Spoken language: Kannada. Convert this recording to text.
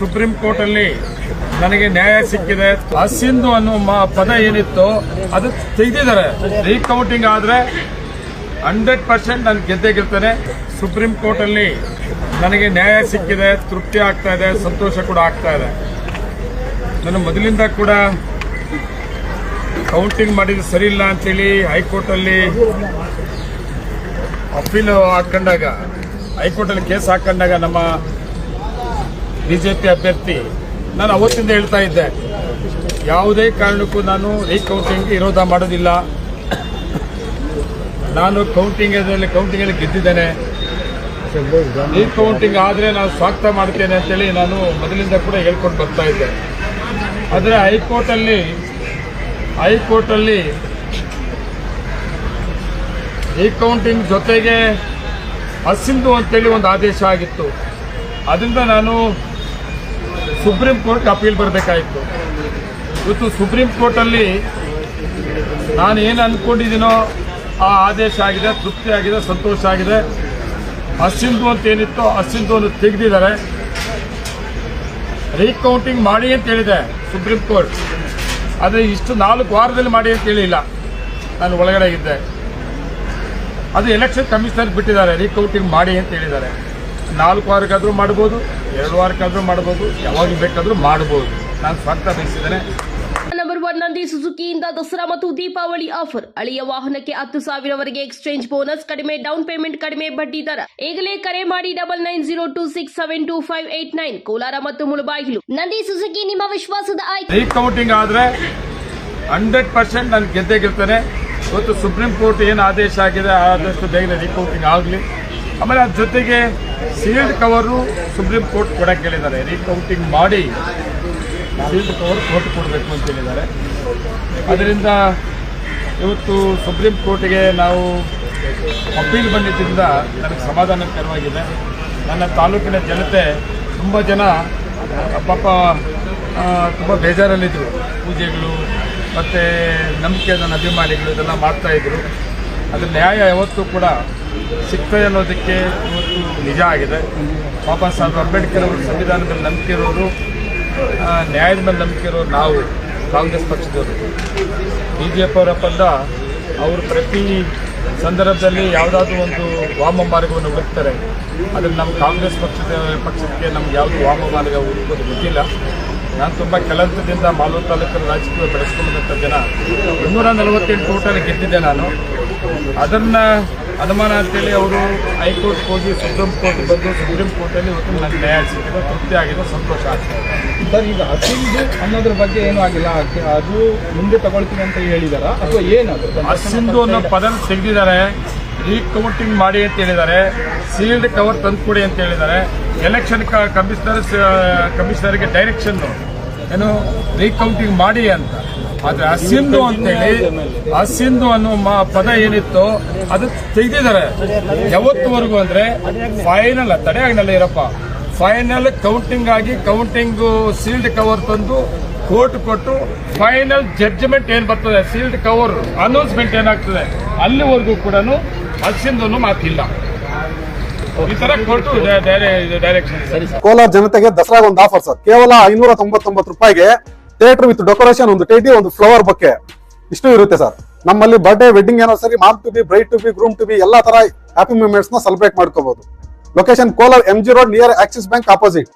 ಸುಪ್ರೀಂ ಕೋರ್ಟ್ ಅಲ್ಲಿ ನನಗೆ ನ್ಯಾಯ ಸಿಕ್ಕಿದೆ. ಹಸಿಂದು ಅನ್ನೋ ಪದ ಏನಿತ್ತು ಅದು ತೆಗೆದಿದ್ದಾರೆ. ರೀಕೌಂಟಿಂಗ್ ಆದ್ರೆ ಹಂಡ್ರೆಡ್ ಪರ್ಸೆಂಟ್ ನಾನು ಗೆದ್ದೇ ಗೆಲ್ತೇನೆ. ಸುಪ್ರೀಂ ಕೋರ್ಟ್ ಅಲ್ಲಿ ನನಗೆ ನ್ಯಾಯ ಸಿಕ್ಕಿದೆ, ತೃಪ್ತಿ ಆಗ್ತಾ ಇದೆ, ಸಂತೋಷ ಕೂಡ ಆಗ್ತಾ ಇದೆ. ನಾನು ಮೊದಲಿಂದ ಕೂಡ ಕೌಂಟಿಂಗ್ ಮಾಡಿದ್ದು ಸರಿ ಇಲ್ಲ ಅಂತೇಳಿ ಹೈಕೋರ್ಟಲ್ಲಿ ಅಪೀಲ್ ಹಾಕೊಂಡಾಗ, ಹೈಕೋರ್ಟಲ್ಲಿ ಕೇಸ್ ಹಾಕೊಂಡಾಗ ನಮ್ಮ ಬಿಜೆಪಿ ಅಭ್ಯರ್ಥಿ ನಾನು ಅವತ್ತಿಂದ ಹೇಳ್ತಾ ಇದ್ದೆ, ಯಾವುದೇ ಕಾರಣಕ್ಕೂ ನಾನು ರೀಕೌಂಟಿಂಗ್ ವಿರೋಧ ಮಾಡೋದಿಲ್ಲ. ನಾನು ಕೌಂಟಿಂಗ್ ಕೌಂಟಿಂಗ್ ಅಲ್ಲಿ ಗೆದ್ದಿದ್ದೇನೆ. ರೀಕೌಂಟಿಂಗ್ ಆದರೆ ನಾನು ಸ್ವಾಗತ ಮಾಡ್ತೇನೆ ಅಂತೇಳಿ ನಾನು ಮೊದಲಿಂದ ಕೂಡ ಹೇಳ್ಕೊಂಡು ಬರ್ತಾ ಇದ್ದೆ. ಆದರೆ ಹೈಕೋರ್ಟಲ್ಲಿ ಹೈಕೋರ್ಟಲ್ಲಿ ರೀಕೌಂಟಿಂಗ್ ಜೊತೆಗೆ ಹಸಿಂದು ಅಂತೇಳಿ ಒಂದು ಆದೇಶ ಆಗಿತ್ತು. ಅದರಿಂದ ನಾನು ಸುಪ್ರೀಂ ಕೋರ್ಟ್ ಅಪೀಲ್ ಬರಬೇಕಾಯಿತು. ಇವತ್ತು ಸುಪ್ರೀಂ ಕೋರ್ಟಲ್ಲಿ ನಾನು ಏನು ಅಂದ್ಕೊಂಡಿದ್ದೀನೋ ಆ ಆದೇಶ ಆಗಿದೆ, ತೃಪ್ತಿ ಆಗಿದೆ, ಸಂತೋಷ ಆಗಿದೆ. ಅಸಿಂಧು ಅಂತ ಏನಿತ್ತು ಅಸಿಂಧು ಅನ್ನು ತೆಗೆದಿದ್ದಾರೆ. ರೀಕೌಂಟಿಂಗ್ ಮಾಡಿ ಅಂತ ಹೇಳಿದೆ ಸುಪ್ರೀಂ ಕೋರ್ಟ್. ಆದರೆ ಇಷ್ಟು ನಾಲ್ಕು ವಾರದಲ್ಲಿ ಮಾಡಿ ಅಂತ ಹೇಳಿಲ್ಲ. ನಾನು ಒಳಗಡೆ ಇದ್ದೆ. ಅದು ಎಲೆಕ್ಷನ್ ಕಮಿಷನರ್ ಬಿಟ್ಟಿದ್ದಾರೆ, ರೀಕೌಂಟಿಂಗ್ ಮಾಡಿ ಅಂತ ಹೇಳಿದ್ದಾರೆ. ನಾಲ್ಕು ವಾರಕ್ಕಾದರೂ ಮಾಡ್ಬೋದು ಎರಡು ವಾರಕ್ಕಾದರೂ ಮಾಡ್ಬೋದು ಯಾವಾಗ ಬೇಕಾದರೂ ಮಾಡ್ಬೋದು. ನಾನು ಸ್ವಂತ ಬಯಸಿದ್ದೇನೆ. ನಂಬರ್ ಒನ್ ನಂದಿ ಸುಜುಕಿಯಿಂದ ದಸರಾ ಮತ್ತು ದೀಪಾವಳಿ ಆಫರ್ ಹಳೆಯ ವಾಹನಕ್ಕೆ ಹತ್ತು ಸಾವಿರವರೆಗೆ ಎಕ್ಸ್ಚೇಂಜ್ ಬೋನಸ್ ಕಡಿಮೆ ಡೌನ್ ಪೇಮೆಂಟ್ ಕಡಿಮೆ ಬಡ್ಡಿ ದರ. ಈಗಲೇ ಕರೆ ಮಾಡಿ double nine zero two six seven two five eight nine Kolar ಮತ್ತು ಮುಳಬಾಗಿಲು. ನಂದಿ ಸುಜುಕಿ ನಿಮ್ಮ ವಿಶ್ವಾಸದ ಆಯ್ಕೆ. ಕೌಂಟಿಂಗ್ ಆದ್ರೆ ಹಂಡ್ರೆಡ್ ಪರ್ಸೆಂಟ್ ನಾನು ಗೆದ್ದೇ ಗೆಲ್ತೇನೆ. ಇವತ್ತು ಸುಪ್ರೀಂ ಕೋರ್ಟ್ ಏನು ಆದೇಶ ಆಗಿದೆ ಆದಷ್ಟು ಬೇಗನೆ ರೀಕೌಂಟಿಂಗ್ ಆಗಲಿ. ಆಮೇಲೆ ಅದ್ರ ಜೊತೆಗೆ ಸೀಲ್ಡ್ ಕವರು ಸುಪ್ರೀಂ ಕೋರ್ಟ್ ಕೊಡಕ್ಕೆ ಹೇಳಿದ್ದಾರೆ ರೀಕೌಂಟಿಂಗ್ ಮಾಡಿ ಸೀಲ್ಡ್ ಕವರ್ ಕೋರ್ಟ್ ಕೊಡಬೇಕು ಅಂತ ಹೇಳಿದ್ದಾರೆ. ಅದರಿಂದ ಇವತ್ತು ಸುಪ್ರೀಂ ಕೋರ್ಟ್ಗೆ ನಾವು ಅಪೀಲ್ ಬಂದಿದ್ದರಿಂದ ನನಗೆ ಸಮಾಧಾನಕರವಾಗಿದೆ ನನ್ನ ತಾಲೂಕಿನ ಜನತೆ ತುಂಬ ಜನ, ಪಾಪ ತುಂಬ ಬೇಜಾರಲ್ಲಿದ್ದರು ಪೂಜೆಗಳು ಮತ್ತು ನಂಬಿಕೆ, ನನ್ನ ಅಭಿಮಾನಿಗಳು ಇದೆಲ್ಲ ಮಾಡ್ತಾಯಿದ್ರು ಅದು ನ್ಯಾಯ ಯಾವತ್ತೂ ಕೂಡ ಸಿಗ್ತದೆ ಅನ್ನೋದಕ್ಕೆ ನಿಜ ಆಗಿದೆ. ಬಾಬಾ ಸಾಹೇಬ್ ಅಂಬೇಡ್ಕರ್ ಅವರು ಸಂವಿಧಾನದ ನಂಬಿಕೆ ಇರೋರು ನ್ಯಾಯದ ಮೇಲೆ ನಂಬಿಕೆ ಇರೋರು ನಾವು, ಕಾಂಗ್ರೆಸ್ ಪಕ್ಷದವರು. ಬಿ ಜೆ ಪಿ ಅವರ ಪಂದ ಅವರು ಪ್ರತಿ ಸಂದರ್ಭದಲ್ಲಿ ಯಾವುದಾದ್ರೂ ಒಂದು ವಾಮ ಮಾರ್ಗವನ್ನು ಹುಡುಕ್ತಾರೆ. ಆದರೆ ನಮ್ಮ ಕಾಂಗ್ರೆಸ್ ಪಕ್ಷದ ಪಕ್ಷಕ್ಕೆ ನಮ್ಗೆ ಯಾವುದು ವಾಮ ಮಾರ್ಗ ಹುಡುಕೋದು ಗೊತ್ತಿಲ್ಲ. ನಾನು ತುಂಬ ಕೆಲಸದಿಂದ ಮಾಲೂರು ತಾಲೂಕಿನ ರಾಜಕೀಯ ಬೆಳೆಸ್ಕೊಂಡಂಥ ಜನ. ಇನ್ನೂರ ನಲವತ್ತೆಂಟು ಟೋಟಲ್ ಗೆದ್ದಿದ್ದೆ ನಾನು. ಅದನ್ನು ಅನುಮಾನ ಅಂತೇಳಿ ಅವರು ಹೈಕೋರ್ಟ್ಗೆ ಹೋಗಿ ಸುಪ್ರೀಂ ಕೋರ್ಟ್ ಬಂದು ಸುಪ್ರೀಂ ಕೋರ್ಟಲ್ಲಿ ಇವತ್ತು ನನ್ನ ನ್ಯಾಯ ಸಿಕ್ಕಿದೆ ತೃಪ್ತಿ ಆಗಿದೆ ಸಂತೋಷ ಆಗ್ತದೆ ಸರ್ ಈಗ ಹಸಿಂದು ಅನ್ನೋದ್ರ ಬಗ್ಗೆ ಏನೂ ಆಗಿಲ್ಲ. ಅದ್- ಮುಂದೆ ತಗೊಳ್ತೀನಿ ಅಂತ ಹೇಳಿದಾರ? ಅಥವಾ ಏನದು ಹಸಿಂದು ಅನ್ನೋ ಪದ ತೆಗೆದಿದ್ದಾರೆ. ರೀಕೌಂಟಿಂಗ್ ಮಾಡಿ ಅಂತ ಹೇಳಿದ್ದಾರೆ. ಸೀಲ್ಡ್ ಕವರ್ ತಂದುಕೊಡಿ ಅಂತ ಹೇಳಿದ್ದಾರೆ. ಎಲೆಕ್ಷನ್ ಕಮಿಷನರ್ ಕಮಿಷನರ್ಗೆ ಡೈರೆಕ್ಷನ್ ಏನು ರೀಕೌಂಟಿಂಗ್ ಮಾಡಿ ಅಂತ. ಆದ್ರೆ ಹಸಿಂದು ಅಂತೇಳಿ ಹಸಿಂದು ಅನ್ನೋ ಪದ ಏನಿತ್ತು ಅದು ತೆಗೆದಿದ್ದಾರೆ. ಯಾವತ್ತುವರೆಗೂ ಅಂದ್ರೆ ಫೈನಲ್ ತಡೆಯಾಗಿನಲ್ಲ ಇರಪ್ಪ. ಫೈನಲ್ ಕೌಂಟಿಂಗ್ ಆಗಿ ಕೌಂಟಿಂಗ್ ಸೀಲ್ಡ್ ಕವರ್ ತಂದು ಕೋರ್ಟ್ ಕೊಟ್ಟು ಫೈನಲ್ ಜಡ್ಜ್ಮೆಂಟ್ ಏನ್ ಬರ್ತದೆ? ಸೀಲ್ಡ್ ಕವರ್ ಅನೌನ್ಸ್ಮೆಂಟ್ ಏನಾಗ್ತದೆ? ಅಲ್ಲಿವರೆಗೂ ಕೂಡ ಹಸಿಂದು ಮಾತಿಲ್ಲ. ಕೋಲಾರ ಜನತೆಗೆ ದಸರಾಗ ಒಂದು ಆಫರ್ ಸರ್ ಕೇವಲ ಐನೂರ ತೊಂಬತ್ತೊಂಬತ್ತು ರೂಪಾಯಿಗೆ ಥಿಯೇಟರ್ ವಿತ್ ಡೆಕೋರೇಷನ್ ಒಂದು ಟೇಟಿ ಒಂದು ಫ್ಲವರ್ ಬಗ್ಗೆ ಇಷ್ಟು ಇರುತ್ತೆ ಸರ್. ನಮ್ಮಲ್ಲಿ ಬರ್ಡೇ ವೆಡ್ಡಿಂಗ್ ಏನೋ ಸರಿ mom to be bride to be groom to be ಎಲ್ಲಾ ತರ ಹ್ಯಾಪಿ ಮೂಮೆಂಟ್ಸ್ನ ಸೆಲೆಬ್ರೇಟ್ ಮಾಡ್ಕೋಬಹುದು location Kolar M G road near Axis bank opposite